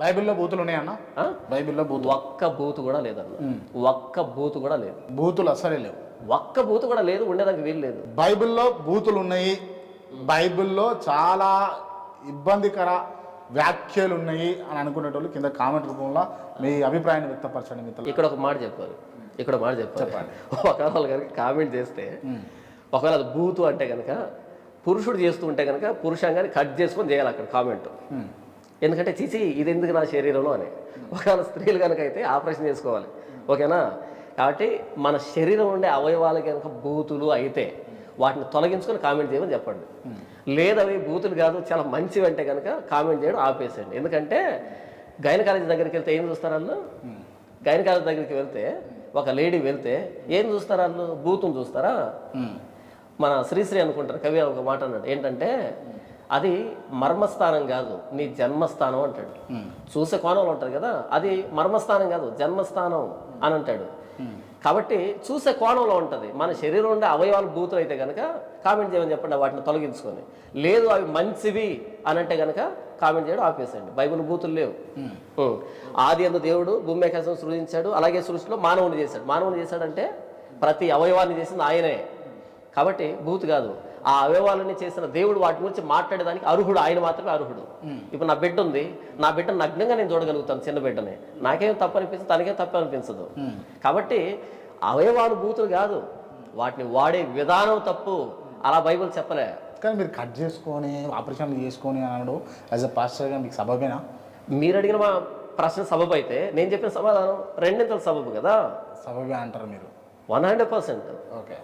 బైబిల్లో బూతులు ఉన్నాయన్న? బైబిల్లో బూతులు. ఒక్క బూత్ కూడా లేదన్న. ఒక్క బూత్ కూడా లేదు. బూతులు అసలే లేవు. ఒక్క బూత్ కూడా లేదు ఉండేదానికి వీలు లేదు. బైబిల్లో బూతులు ఉన్నాయి. బైబిల్లో చాలా ఇబ్బందికర వ్యాఖ్యలు ఉన్నాయి అని అనుకునేటోళ్ళు కింద కామెంట్ రూపంలో మీ అభిప్రాయాన్ని వ్యక్తపరచండి మిత్రులు ఇక్కడ ఒక మాట చెప్పాలి. ఇక్కడ ఒక మాట చెప్పాలి. ఒకవేళ వాళ్ళు కనుక కామెంట్ చేస్తే ఒకవేళ అది బూతు అంటే కనుక పురుషుడు చేస్తూ ఉంటే కనుక పురుషంగాన్ని కట్ చేసుకొని చేయాలి అక్కడ కామెంట్. ఎందుకంటే చిచి ఇది ఎందుకు నా శరీరంలో? అని. ఒకవేళ స్త్రీలు కనుక అయితే ఆపరేషన్ చేసుకోవాలి. ఓకేనా? కాబట్టి మన శరీరం ఉండే అవయవాలు కనుక బూతులు అయితే వాటిని తొలగించుకొని కామెంట్ చేయమని చెప్పండి. లేదు అవి బూతులు కాదు చాలా మంచివి అంటే కనుక కామెంట్ చేయడం ఆపేసేయండి. ఎందుకంటే గైనకాలజీ దగ్గరికి వెళ్తే ఏం చూస్తారు వాళ్ళు? గైనకాలజీ దగ్గరికి వెళ్తే ఒక లేడీ వెళ్తే ఏం చూస్తారు వాళ్ళు? బూతులు చూస్తారా? మన శ్రీశ్రీ అనుకుంటారు కవి ఒక మాట అన్నాడు. ఏంటంటే అది మర్మస్థానం కాదు నీ జన్మస్థానం అంటాడు. చూసే కోణంలో ఉంటుంది కదా అది మర్మస్థానం కాదు జన్మస్థానం అని అంటాడు. కాబట్టి చూసే కోణంలో ఉంటుంది. మన శరీరం ఉండే అవయవాలు బూతులు అయితే కనుక కామెంట్ చేయమని చెప్పండి వాటిని తొలగించుకొని. లేదు అవి మంచివి అని అంటే కనుక కామెంట్ చేయడం ఆపేసేయండి. బైబిల్ బూతులు లేవు. ఆది అందు దేవుడు భూమి ఆకాశం సృజించాడు అలాగే సృష్టిలో మానవుని చేశాడు. మానవుని చేశాడంటే ప్రతి అవయవాన్ని చేసింది ఆయనే. కాబట్టి బూత్ కాదు. ఆ అవయవాలని చేసిన దేవుడు వాటి గురించి మాట్లాడేదానికి అర్హుడు ఆయన మాత్రమే అర్హుడు. ఇప్పుడు నా బిడ్డ ఉంది నా బిడ్డ నగ్నంగా నేను చూడగలుగుతాను చిన్న బిడ్డని. నాకేం తప్పు అనిపించదు తనకేం తప్పు అనిపించదు కాబట్టి అవయవాలు బూతులు కాదు వాటిని వాడే విధానం తప్పు. అలా బైబిల్ చెప్పలే. కానీ మీరు కట్ చేసుకొని ఆపరేషన్లు చేసుకొని అనడు. యాజ్ అ పాస్టర్గా మీకు సబబేనా? మీరు అడిగిన మా ప్రశ్న సబబు అయితే నేను చెప్పిన సమాధానం రెండింతల సబబు కదా? సబబే అంటారు మీరు. One hundred percent. ఓకే.